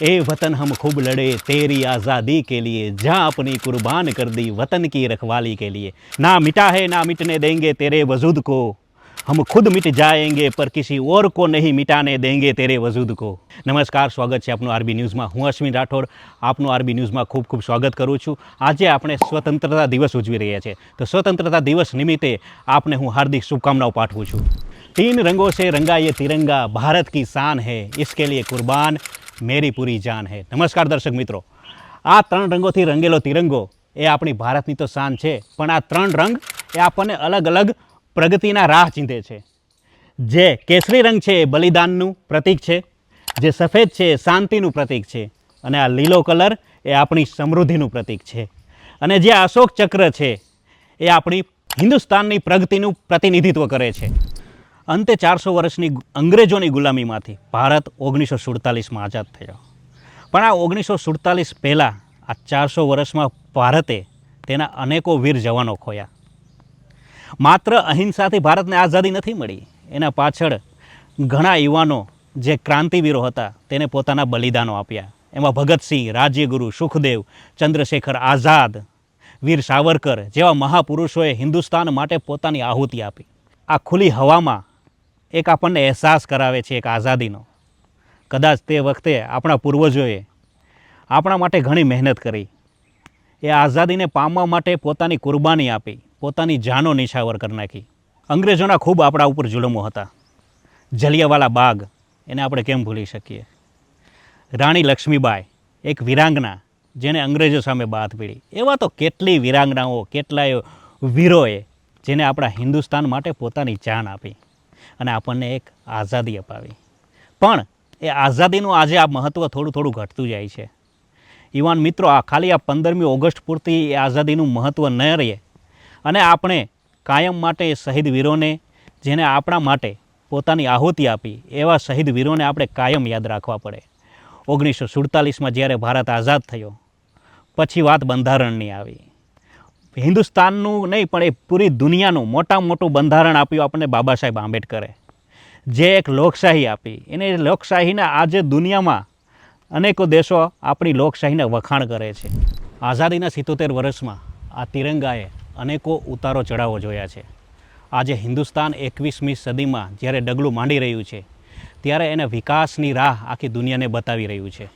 ए वतन हम खूब लड़े तेरी आज़ादी के लिए जहाँ अपनी कुर्बान कर दी वतन की रखवाली के लिए ना मिटा है ना मिटने देंगे तेरे वजूद को हम खुद मिट जाएंगे पर किसी और को નહીં મિટાને દેંગે તેરે વજૂદ કો નમસ્કાર સ્વાગત છે આપનું આરબી ન્યૂઝમાં હું અશ્વિન રાઠોડ આપનું આરબી ન્યૂઝમાં ખૂબ ખૂબ સ્વાગત કરું છું આજે આપણે સ્વતંત્રતા દિવસ ઉજવી રહ્યા છે તો સ્વતંત્રતા દિવસ નિમિત્તે આપને હું હાર્દિક શુભકામનાઓ પાઠવું છું તીન રંગો સે રંગા ये तिरंगा भारत की शान है इसके लिए कुर्बान મેરી પૂરી જાન હે. નમસ્કાર દર્શક મિત્રો. આ ત્રણ રંગોથી રંગેલો તિરંગો એ આપણી ભારતની તો શાન છે, પણ આ ત્રણ રંગ એ આપણને અલગ અલગ પ્રગતિના રાહ ચીંધે છે. જે કેસરી રંગ છે એ બલિદાનનું પ્રતીક છે, જે સફેદ છે એ શાંતિનું પ્રતીક છે, અને આ લીલો કલર એ આપણી સમૃદ્ધિનું પ્રતીક છે. અને જે અશોક ચક્ર છે એ આપણી હિન્દુસ્તાનની પ્રગતિનું પ્રતિનિધિત્વ કરે છે. અંતે ચારસો વર્ષની અંગ્રેજોની ગુલામીમાંથી ભારત ઓગણીસો સુડતાલીસમાં આઝાદ થયો. પણ આ ઓગણીસો સુડતાલીસ પહેલાં આ ચારસો વર્ષમાં ભારતે તેના અનેકો વીર જવાનો ખોયા. માત્ર અહિંસાથી ભારતને આઝાદી નથી મળી, એના પાછળ ઘણા યુવાનો જે ક્રાંતિવીરો હતા તેને પોતાના બલિદાનો આપ્યા. એમાં ભગતસિંહ, રાજ્યગુરુ, સુખદેવ, ચંદ્રશેખર આઝાદ, વીર સાવરકર જેવા મહાપુરુષોએ હિન્દુસ્તાન માટે પોતાની આહુતિ આપી. આ ખુલ્લી હવામાં એક આપણને અહેસાસ કરાવે છે એક આઝાદીનો. કદાચ તે વખતે આપણા પૂર્વજોએ આપણા માટે ઘણી મહેનત કરી. એ આઝાદીને પામવા માટે પોતાની કુરબાની આપી, પોતાની જાનો નિછાવર કરી નાખી. અંગ્રેજોના ખૂબ આપણા ઉપર જુલમો હતા. જલિયાવાલા બાગ, એને આપણે કેમ ભૂલી શકીએ? રાણી લક્ષ્મીબાઈ, એક વિરાંગના, જેણે અંગ્રેજો સામે બાદ પીડી. એવા તો કેટલી વિરાંગનાઓ, કેટલાય વીરોએ જેને આપણા હિન્દુસ્તાન માટે પોતાની જાન આપી. અને આપણને એક આઝાદી અપાવી. પણ એ આઝાદીનું આજે આ મહત્ત્વ થોડું થોડું ઘટતું જાય છે. યુવાન મિત્રો, આ ખાલી આ પંદરમી ઓગસ્ટ પૂરતી એ આઝાદીનું મહત્ત્વ ન રહે. અને આપણે કાયમ માટે એ શહીદ વીરોને, જેને આપણા માટે પોતાની આહુતિ આપી, એવા શહીદ વીરોને આપણે કાયમ યાદ રાખવા પડે. ઓગણીસો સુડતાલીસમાં જ્યારે ભારત આઝાદ થયો, પછી વાત બંધારણની આવી. હિન્દુસ્તાનનું નહીં, પણ એ પૂરી દુનિયાનું મોટામાં મોટું બંધારણ આપ્યું આપણને બાબા સાહેબ આંબેડકરે. જે એક લોકશાહી આપી. એને લોકશાહીને આજે દુનિયામાં અનેકો દેશો આપણી લોકશાહીને વખાણ કરે છે. આઝાદીના સિત્તોતેર વર્ષમાં આ તિરંગાએ અનેકો ઉતારો ચઢાવો જોયા છે. આજે હિન્દુસ્તાન એકવીસમી સદીમાં જ્યારે ડગલું માંડી રહ્યું છે, ત્યારે એને વિકાસની રાહ આખી દુનિયાને બતાવી રહ્યું છે.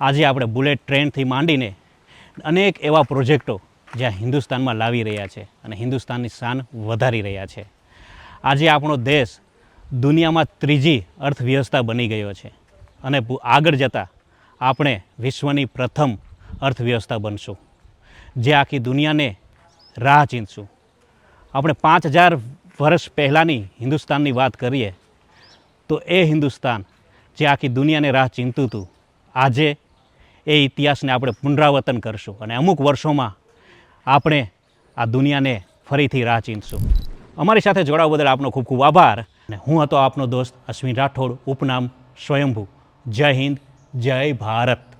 આજે આપણે બુલેટ ટ્રેનથી માંડીને અનેક એવા પ્રોજેક્ટો જ્યાં હિન્દુસ્તાનમાં લાવી રહ્યા છે અને હિન્દુસ્તાનની શાન વધારી રહ્યા છે. આજે આપણો દેશ દુનિયામાં ત્રીજી અર્થવ્યવસ્થા બની ગયો છે અને આગળ જતાં આપણે વિશ્વની પ્રથમ અર્થવ્યવસ્થા બનશું, જે આખી દુનિયાને રાહ ચીંધશું. આપણે પાંચ હજાર વર્ષ પહેલાંની હિન્દુસ્તાનની વાત કરીએ, તો એ હિન્દુસ્તાન જે આખી દુનિયાને રાહ ચીંધતું હતું, આજે એ ઇતિહાસને આપણે પુનરાવર્તન કરશું. અને અમુક વર્ષોમાં આપણે આ દુનિયાને ફરીથી રાહ ચીંધશું. અમારી સાથે જોડાવા બદલ આપનો ખૂબ ખૂબ આભાર. અને હું હતો આપનો દોસ્ત અશ્વિન રાઠોડ, ઉપનામ સ્વયંભૂ. જય હિન્દ, જય ભારત.